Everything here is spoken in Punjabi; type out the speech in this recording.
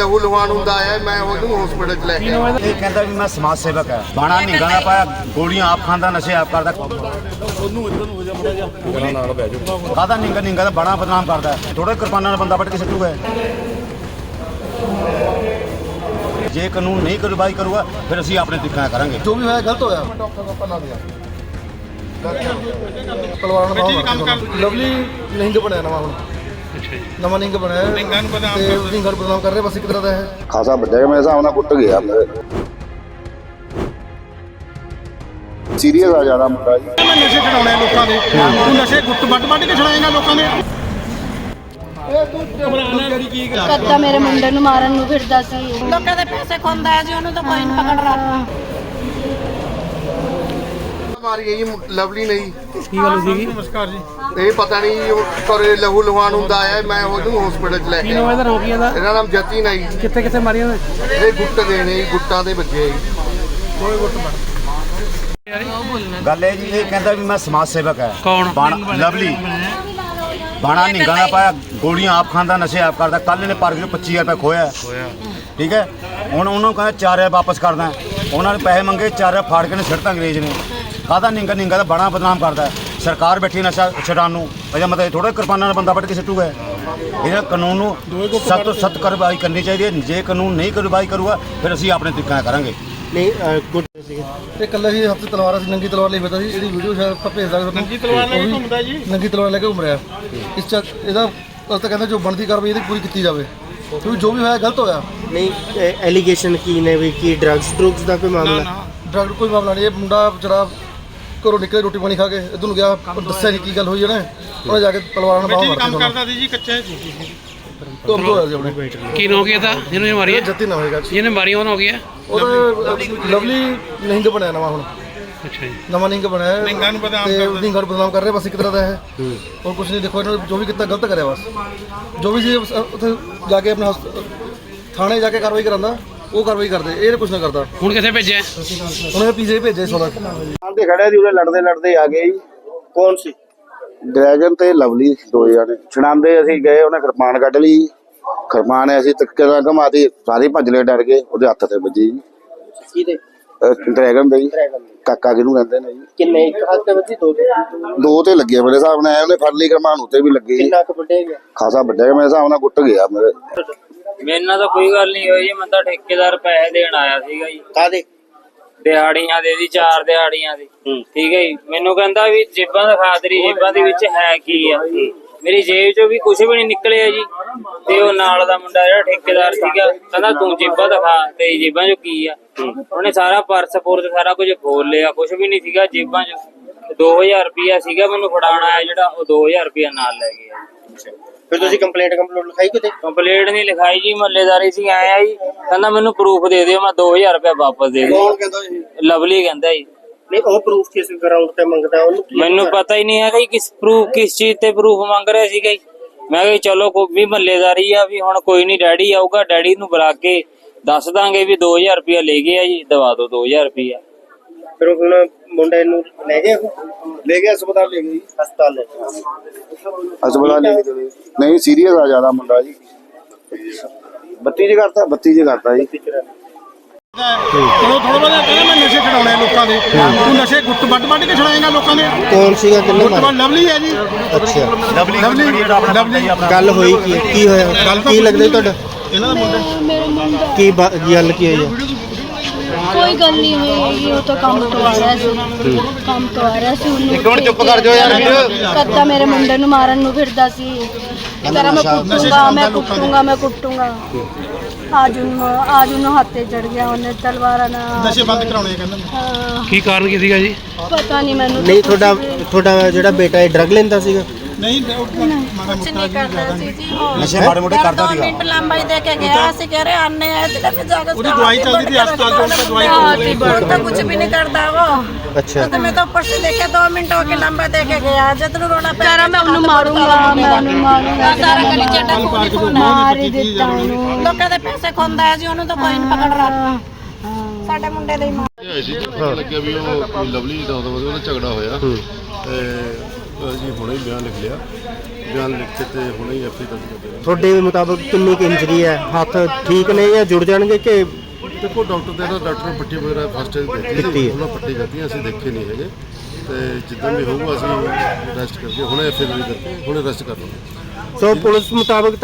ਲਹੂ ਲੁਹਾਨ ਹੁੰਦਾ ਹੈ ਮੈਂ ਉਹਨੂੰ ਹਸਪੀਟਲ ਚ ਲੈ ਕੇ ਆਇਆ। ਇਹ ਕਹਿੰਦਾ ਵੀ ਮੈਂ ਸਮਾਜ ਸੇਵਕ ਹੈ। ਬਾਣਾ ਨਿੰਗਾ ਨਾ ਪਾਇਆ ਗੋਲੀਆਂ ਆਪ ਖਾਂਦਾ ਨਸ਼ੇ ਆਪ ਕਰਦਾ। ਕਾਹਦਾ ਨਿੰਗਾ ਨਿੰਗਾ ਦਾ ਬਾਣਾ ਬਦਨਾਮ ਕਰਦਾ ਥੋੜੇ ਕਿਰਪਾਨਾਂ ਨਾਲ ਬੰਦਾ ਵੱਟ ਕੇ ਸਿੱਟੂਗਾ ਜੇ ਕਾਨੂੰਨ ਨਹੀਂ ਕਾਰਵਾਈ ਕਰੂਗਾ ਫਿਰ ਅਸੀਂ ਆਪਣੇ ਤਰੀਕੇ ਨਾਲ ਕਰਾਂਗੇ। ਜੋ ਵੀ ਹੋਇਆ ਗਲਤ ਹੋਇਆ। ਪਲਵਾਨ ਦਾ ਲਵਲੀ ਲਿੰਗ ਬਣਿਆ ਨਵਾਂ ਹੁਣ। ਨਵਾਂ ਲਿੰਗ ਬਣਿਆ ਲਿੰਗਾਂ ਨੂੰ ਬਦਨਾਮ ਤੇ ਲਿੰਗਾਂ ਨੂੰ ਬਦਨਾਮ ਕਰ ਰਹੇ ਬਸ ਇੱਕ ਤਰ੍ਹਾਂ ਦਾ ਹੈ। ਖਾਸਾ ਵੱਡਾ ਹੈ, ਮੇਰੇ ਹਿਸਾਬ ਨਾਲ ਕੁੱਟ ਗਿਆ। ਸੀਰੀਅਸ ਆ ਜ਼ਿਆਦਾ ਮੁੰਡਾ ਜੀ। ਨਸ਼ੇ ਛਡਾਉਣੇ ਲੋਕਾਂ ਦੇ। ਤੂੰ ਨਸ਼ੇ ਗੁੱਟ ਵੱਟ ਵੱਟ ਕੇ ਛਡਾਏਗਾ ਲੋਕਾਂ ਦੇ। ਕੱਦਾ ਮੇਰੇ ਮੁੰਡੇ ਨੂੰ ਮਾਰਨ ਨੂੰ ਫਿਰਦਾ ਸੀ ਲੋਕਾਂ ਦੇ ਪੈਸੇ ਖੁੰਦਾ ਹੈ ਜੀ ਉਹਨੂੰ ਤਾਂ ਕੋਈ ਨਹੀਂ ਪਕੜ ਰਿਹਾ ਮਾਰੀ ਹੈ ਜੀ ਲਵਲੀ ਨਹੀਂ ਕੀ ਗੱਲ ਸੀਗੀ? ਨਮਸਕਾਰ ਜੀ। ਇਹ ਪਤਾ ਨਹੀਂ ਉਹ ਕਰੇ ਲਹੂ ਲੁਹਾਨ ਹੁੰਦਾ ਹੈ ਮੈਂ ਉਹਨੂੰ ਹਸਪੀਟਲ ਚ ਲੈ ਕੇ ਆਇਆ ਇਹਦਾ ਰੋਕੀਆਂ ਦਾ ਇਹਦਾ ਨਾਮ ਜਤੀ ਨਹੀਂ ਕਿੱਥੇ ਕਿੱਥੇ ਮਾਰੀਆਂ ਨੇ ਇਹ ਗੁੱਟ ਦੇ ਨੇ ਗੁੱਟਾਂ ਦੇ ਬੱਚੇ ਜੀ। ਗੱਲ ਇਹ ਜੀ ਇਹ ਕਹਿੰਦਾ ਵੀ ਮੈਂ ਸਮਾਜ ਸੇਵਕ ਹੈ। ਕੌਣ? ਲਵਲੀ। ਬਾਣਾ ਨਿੰਗਾ ਨਾ। ਪਾਇਆ ਗੋਲੀਆਂ ਆਪ ਖਾਂਦਾ ਨਸ਼ੇ ਆਪ ਕਰਦਾ। ਕੱਲ ਇਹਨੇ ਪਾਰਕ ਤੋਂ 25000 ਰੁਪਏ ਖੋਇਆ। ਠੀਕ ਹੈ? ਹੁਣ ਉਹਨੂੰ ਕਹਿੰਦਾ 4000 ਵਾਪਸ ਕਰਦਾ ਉਹਨਾਂ ਨੇ ਪੈਸੇ ਮੰਗੇ 4000 ਫਾੜ ਕੇ ਨੇ ਸਿੱਟਤਾ ਅੰਗਰੇਜ਼ ਨੇ। ਕਾਹਦਾ ਨਿੰਗਾ ਨਿੰਗਾ ਦਾ ਬਾਣਾ ਬਦਨਾਮ ਕਰਦਾ ਹੈ। ਸਰਕਾਰ ਬੈਠੀ ਨਸ਼ਾ ਛਡਾਉਣ ਨੂੰ। ਇਹਦਾ ਮਤਲਬ ਥੋੜਾ ਕਿਰਪਾਨਾਂ ਨਾਲ ਬੰਦਾ ਵੱਟ ਕੇ ਸਿੱਟੂਗਾ ਇਹਦਾ ਕਾਨੂੰਨ ਨੂੰ ਸਖਤ ਤੋਂ ਸਖਤ ਕਾਰਵਾਈ ਕਰਨੀ ਚਾਹੀਦੀ ਹੈ। ਜੇ ਕਾਨੂੰਨ ਨਹੀਂ ਕਾਰਵਾਈ ਕਰੂਗਾ ਫਿਰ ਅਸੀਂ ਆਪਣੇ ਤਰੀਕੇ ਨਾਲ ਕਰਾਂਗੇ। ਇਹ ਕੱਲਾ ਹੀ ਹੱਥ ਤਲਵਾਰ ਸੀ ਨੰਗੀ ਤਲਵਾਰ ਲਈ ਫਿਰਦਾ ਸੀ। ਇਹਦੀ ਵੀਡੀਓ ਸ਼ਾਇਦ ਆਪਾਂ ਭੇਜ ਦਾਂਗੇ ਨੰਗੀ ਤਲਵਾਰ ਲੈ ਕੇ ਘੁੰਮਦਾ ਜੀ। ਨੰਗੀ ਤਲਵਾਰ ਲੈ ਕੇ ਘੁੰਮ ਰਿਹਾ। ਇਸ ਚ ਇਹਦਾ ਉਹ ਤਾਂ ਕਹਿੰਦਾ ਜੋ ਬਣਦੀ ਕਾਰਵਾਈ ਇਹਦੀ ਪੂਰੀ ਕੀਤੀ ਜਾਵੇ। ਕਿਉਂਕਿ ਜੋ ਵੀ ਹੋਇਆ ਗਲਤ ਹੋਇਆ। ਨਹੀਂ ਐਲੀਗੇਸ਼ਨ ਕੀ ਨੇ ਵੀ? ਕੀ ਡਰੱਗਸ ਡਰੁਗਸ ਦਾ ਕੋਈ ਮਾਮਲਾ? ਡਰਗ ਕੋਈ ਮਾਮਲਾ ਨਹੀਂ। ਇਹ ਮੁੰਡਾ ਵਿਚਾਰਾ ਘਰੋਂ ਨਿਕਲੇ ਰੋਟੀ ਪਾਣੀ ਖਾ ਕੇ ਇਧਰ ਨੂੰ ਗਿਆ ਪਰ ਦੱਸਿਆ ਨਹੀਂ ਕੀ ਗੱਲ ਹੋਈ ਉਹਨੇ ਉਹਨੇ ਜਾ ਕੇ ਤਲਵਾਰ ਨਾਲ ਬਾਹਰ ਕੰਮ ਕਰਦਾ ਸੀ ਜੀ ਕੱਚਾ ਤੁਮ ਤੋਂ ਹੋਇਆ ਸੀ ਆਪਣੇ। ਕੀ ਨੋ ਗਿਆ ਤਾਂ? ਜਿਹਨੂੰ ਇਹ ਮਾਰੀ ਹੈ? ਜੱਤੀ ਨਾ ਹੋਏਗਾ। ਜਿਹਨੇ ਮਾਰੀ ਉਹਨਾਂ ਹੋ? ਗਿਆ ਉਹਦਾ ਲਵਲੀ ਲਿੰਗ ਬਣਿਆ ਨਵਾਂ ਹੁਣ। ਅੱਛਾ ਜੀ। ਨਵਾਂ ਲਿੰਗ ਬਣਿਆ ਹੈ ਲਿੰਗਾਂ ਨੂੰ ਬਦਨਾਮ ਤੇ ਲਿੰਗਾਂ ਨੂੰ ਬਦਨਾਮ ਕਰ ਰਹੇ ਬਸ ਇੱਕ ਤਰ੍ਹਾਂ ਦਾ ਹੈ। ਹੋਰ ਕੁਝ ਨਹੀਂ ਦੇਖੋ ਇਹਨਾਂ ਨੇ ਜੋ ਵੀ ਕੀਤਾ ਗਲਤ ਕਰਿਆ ਬਸ। ਜੋ ਵੀ ਸੀ ਉੱਥੇ ਜਾ ਕੇ ਆਪਣੇ ਥਾਣੇ ਜਾ ਕੇ ਕਾਰਵਾਈ ਕਰਾਂਦਾ। ਉਹ ਕਾਰਵਾਈ ਕਰਦੇ ਇਹ ਕੁਝ ਨਾ ਕਰਦਾ। ਹੁਣ ਕਿੱਥੇ ਭੇਜਿਆ? ਉਹਨੇ ਪੀਜ਼ੇ ਭੇਜੇ ਸੋਨਾ ਆਂਦੇ ਖੜਿਆ ਸੀ ਉਹਨੇ ਲੜਦੇ ਲੜਦੇ ਆ ਗਏ ਕੌਣ ਸੀ? ਡਰੈਗਨ ਤੇ ਲਵਲੀ ਦੋ ਜਾਣੇ ਛਣਾਂਦੇ ਅਸੀਂ ਗਏ ਉਹਨੇ ਕਿਰਪਾਨ ਕੱਢ ਲਈ। ਕਿਰਪਾਨ ਅਸੀਂ ਤੱਕੇ ਦਾ ਘਮਾਤੀ ਸਾਰੇ ਭੱਜ ਲਏ ਡਰ ਗਏ ਉਹਦੇ ਹੱਥ ਤੇ ਵੱਜੀ ਜੀ। ਡਰੈਗਨ ਦੇ ਜੀ। ਕਾਕਾ ਕਿਹਨੂੰ ਕਹਿੰਦੇ ਨੇ ਜੀ? ਕਿੰਨੇ ਇੱਕ ਹੱਥ ਤੇ ਵੱਜੀ ਦੋ ਤੇ? ਦੋ ਤੇ ਲੱਗੇ ਮੇਰੇ ਹਿਸਾਬ ਨਾਲ ਉਹਨੇ ਫੜ ਲਈ ਕਿਰਪਾਨ ਉੱਤੇ ਵੀ ਲੱਗੀ ਕਿੰਨਾ ਕੁ ਵੱਡੇ ਗਿਆ ਖਾਸਾ ਵੱਡਾ ਮੇਰੇ ਹਿਸਾਬ ਨਾਲ ਗੁੱਟ ਗਿਆ ਮੇਰੇ। ਮੇਰੇ ਨਾਲ ਤਾਂ ਕੋਈ ਗੱਲ ਨਹੀਂ ਹੋਈ ਜੀ ਮੈਂ ਤਾਂ ਠੇਕੇਦਾਰ ਪੈਸੇ ਦੇਣ ਆਇਆ ਸੀਗਾ ਜੀ। ਕਾਦੇ ਦਿਹਾੜੀਆਂ ਦੇ ਦੀ ਚਾਰ ਦਿਹਾੜੀਆਂ ਦੀ। ਠੀਕ ਹੈ ਜੀ। ਮੈਨੂੰ ਕਹਿੰਦਾ ਵੀ ਜੇਬਾਂ ਦਿਖਾ ਤੇਰੀ ਜੇਬਾਂ ਦੇ ਵਿੱਚ ਹੈ ਕੀ ਆ? ਮੇਰੀ ਜੇਬ ਚੋਂ ਵੀ ਕੁਝ ਵੀ ਨਹੀਂ ਨਿਕਲਿਆ ਜੀ। ਤੇ ਉਹ ਨਾਲ ਦਾ ਮੁੰਡਾ ਜਿਹੜਾ ਠੇਕੇਦਾਰ ਸੀਗਾ ਕਹਿੰਦਾ ਤੂੰ ਜੇਬਾਂ ਦਿਖਾ ਤੇਰੀ ਜੇਬਾਂ ਚੋਂ ਕੀ ਆ? ਉਹਨੇ ਸਾਰਾ ਪਰਸ ਪੁਰਸ ਸਾਰਾ ਕੁਝ ਖੋਲ ਲਿਆ ਕੁਝ ਵੀ ਨਹੀਂ ਸੀਗਾ ਜੇਬਾਂ 'ਚ। 2000 ਰੁਪਿਆ ਸੀਗਾ ਮੈਨੂੰ ਫੜਾਉਣ ਆਇਆ ਜਿਹੜਾ ਉਹ 2000 ਰੁਪਿਆ ਨਾਲ ਲੈ ਗਿਆ ਫਿਰ ਤੁਸੀਂ ਕੰਪਲੇਂਟ ਕੰਪਲੇਂਟ ਲਿਖਾਈ ਕਿਤੇ? ਕੰਪਲੀਟ ਨਹੀਂ ਲਿਖਾਈ ਜੀ ਮਹੱਲੇਦਾਰੀ ਸੀ ਆਇਆ ਜੀ। ਕਹਿੰਦਾ ਮੈਨੂੰ ਪ੍ਰੂਫ ਦੇ ਦਿਓ ਮੈਂ 2000 ਰੁਪਏ ਵਾਪਸ ਦੇ ਦਿਓ। ਕੌਣ ਕਹਿੰਦਾ ਇਹ ਲਵਲੀ ਕਹਿੰਦਾ ਜੀ। ਨਹੀਂ ਉਹ ਪ੍ਰੂਫ ਕਿਸ ਗਰਾਊਂਡ ਤੇ ਮੰਗਦਾ ਉਹਨੂੰ ਕੀ ਮੈਨੂੰ ਪਤਾ? ਹੀ ਨਹੀਂ ਹੈਗਾ ਜੀ ਕਿਸ ਪ੍ਰੂਫ ਕਿਸ ਚੀਜ਼ ਤੇ ਪ੍ਰੂਫ ਮੰਗ ਰਿਹਾ ਸੀਗਾ ਜੀ। ਮੈਂ ਕਿਹਾ ਜੀ ਚਲੋ ਕੋਈ ਵੀ ਮਹੱਲੇਦਾਰੀ ਆ ਵੀ ਹੁਣ ਕੋਈ ਨਹੀਂ ਡੈਡੀ ਆਊਗਾ ਡੈਡੀ ਨੂੰ ਬੁਲਾ ਕੇ ਦੱਸ ਦਾਂਗੇ ਵੀ 2000 ਰੁਪਇਆ ਲੈ ਗਏ ਆ ਜੀ ਦਵਾ ਦਿਓ 2000 ਰੁਪਇਆ। ਫਿਰ ਹੁਣ ਮੁੰਡੇ ਨੂੰ ਲੈ ਗਏ ਉਹ? ਲੈ ਗਿਆ ਹਸਪਤਾਲ ਲੈ ਗਏ ਹਸਪਤਾਲ ਲੈ ਗਏ। ਹਸਪਤਾਲ ਲੈ ਕੇ ਚਲੇ ਗਏ। ਨਹੀਂ ਸੀਰੀਅਸ ਆ ਜ਼ਿਆਦਾ ਮੁੰਡਾ ਜੀ। 32 ਚ ਕਰਤਾ 32 ਚ ਕਰਤਾ ਜੀ। ਥੋੜਾ ਥੋੜਾ ਬਣਾ ਕਹਿੰਦਾ ਮੈਂ ਨਸ਼ੇ ਛਡਾਉਣੇ ਲੋਕਾਂ ਦੇ ਤੂੰ ਨਸ਼ੇ ਗੁੱਟ ਵੱਟ ਵੱਟ ਕੇ ਛਡਾਏਗਾ ਲੋਕਾਂ ਦੇ ਕੌਣ ਸੀਗਾ ਕਿੰਨੇ ਗੁੱਟ ਵੱਟ ਲਵਲੀ ਹੈ ਜੀ। ਅੱਛਾ। ਲਵਲੀ ਲਵਲੀ ਗੱਲ ਹੋਈ ਕੀ ਕੀ ਹੋਇਆ? ਕੀ ਲੱਗਦਾ ਜੀ ਤੁਹਾਡਾ? ਇਹਨਾਂ ਦਾ ਮੁੰਡਾ ਮੇਰੇ ਮੁੰਡਾ ਕੀ ਬਾ- ਗੱਲ ਕੀ ਹੋਈ ਹੈ? ਕੋਈ ਗੱਲ ਨਹੀਂ ਹੋਈ ਉਹ ਤਾਂ ਕੰਮ ਤੋਂ ਆ ਰਿਹਾ ਸੀ। ਕੰਮ ਤੋਂ ਆ ਰਿਹਾ ਸੀ ਉਹਨੂੰ ਇੱਕ ਮਿੰਟ ਚੁੱਪ ਕਰ ਜਾਓ ਯਾਰ। ਵੀਰ। ਕੱਦਾ ਮੇਰੇ ਮੁੰਡੇ ਨੂੰ ਮਾਰਨ ਨੂੰ ਫਿਰਦਾ ਸੀ। ਕਰਾਂ ਮੈਂ ਕੁੱਟੂੰਗਾ ਮੈਂ ਕੁੱਟੂੰਗਾ ਮੈਂ ਕੁੱਟੂੰਗਾ। ਅੱਜ ਉਹਨੂੰ ਅੱਜ ਉਹਨੂੰ ਹੱਥੇ ਚੜ ਗਿਆ ਉਹਨੇ ਤਲਵਾਰਾਂ ਨਾਲ। ਨਸ਼ੇ ਬੰਦ ਕਰਾਉਣੇ ਕਹਿੰਦਾ। ਹਾਂ, ਕੀ ਕਾਰਨ ਕੀ ਸੀਗਾ ਜੀ? ਪਤਾ ਨਹੀਂ ਮੈਨੂੰ ਨਹੀਂ ਤੁਹਾਡਾ ਤੁਹਾਡਾ ਜਿਹੜਾ ਬੇਟਾ ਇਹ ਡਰਗ ਲੈਂਦਾ ਸੀਗਾ? ਨਹੀਂ ਮਾੜਾ ਮੋਟਾ ਕਰਦਾ ਸੀ ਜੀ ਉਹ ਨਸ਼ੇ ਮਾੜੇ ਕਰਦਾ ਸੀਗਾ। ਮਿੰਟ ਲੰਬਾਈ ਦੇ ਕੇ ਗਿਆ ਸੀ ਕਹ ਰਹੇ ਆਨੇ ਆਏ ਤੇ ਫਿਰ ਜਾ ਕੇ ਉਹਦੀ ਦਵਾਈ ਚੱਲਦੀ ਸੀ ਹਸਪਤਾਲ ਤੋਂ ਤਾਂ ਦਵਾਈ ਹੋ ਗਈ ਹੁਣ ਤਾਂ ਕੁਝ ਵੀ ਨਹੀਂ ਕਰਦਾ ਉਹ। ਅੱਛਾ। ਤੇ ਮੈਂ ਤਾਂ ਉੱਪਰ ਸੇ ਦੇਖਿਆ 2 ਮਿੰਟ ਹੋ ਕੇ ਲੰਬਾ ਦੇ ਕੇ ਗਿਆ। ਜਦ ਨੂੰ ਰੋਣਾ ਪੈ ਰਿਹਾ ਮੈਂ ਉਹਨੂੰ ਮਾਰੂੰਗਾ ਮੈਂ ਉਹਨੂੰ ਮਾਰੂੰਗਾ। ਸਾਰਾ ਗਲੀ ਚੱਟਾ ਖੂਨ ਮਾਰ ਹੀ ਦਿੱਤਾ ਉਹਨੂੰ ਲੋਕਾਂ ਦੇ ਪੈਸੇ ਖੁੰਦਾ ਹੈ ਜੀ ਉਹਨੂੰ ਤਾਂ ਕੋਈ ਨਹੀਂ ਪਕੜ ਰਿਹਾ ਸਾਡੇ ਮੁੰਡੇ ਦੇ ਹੀ ਮਾਰ ਲੱਗਿਆ ਵੀ ਉਹ ਲਵਲੀ ਦਾ ਉਹਦਾ ਝਗੜਾ ਹੋਇਆ। ਤੇ ਹੁਣੇ ਹੀ ਬਿਆਨ ਲਿਖ ਲਿਆ। ਬਿਆਨ ਲਿਖ ਕੇ ਤੇ ਹੁਣੇ ਹੀ ਐਫਆਈ ਦਰਜ ਕਰ ਦੇਣਾ ਤੁਹਾਡੇ ਮੁਤਾਬਕ ਕਿੰਨੀ ਕੁ ਇੰਜਰੀ ਹੈ? ਹੱਥ ਠੀਕ ਨੇ ਜਾਂ ਜੁੜ ਜਾਣਗੇ ਕਿ ਦੇਖੋ ਡਾਕਟਰ ਦੇ ਨਾਲ ਡਾਕਟਰ ਪੱਟੀ ਵਗੈਰਾ ਫਸਟ ਏਡ ਦਿੱਤੀ ਦਿੱਤੀ ਹੈ। ਉਹਨਾਂ ਪੱਟੀ ਕਰਤੀ ਅਸੀਂ ਦੇਖੇ ਨਹੀਂ ਹੈਗੇ। ਤੇ ਜਿੱਦਾਂ ਵੀ ਹੋਊਗਾ ਅਸੀਂ ਰੈਸਟ ਕਰਕੇ ਹੁਣੇ ਐਫਆਈ ਦਰਜ ਕਰਕੇ ਹੁਣੇ ਰੈਸਟ ਕਰ ਲਵਾਂਗੇ ਸੋ ਪੁਲਿਸ ਮੁਤਾਬਕ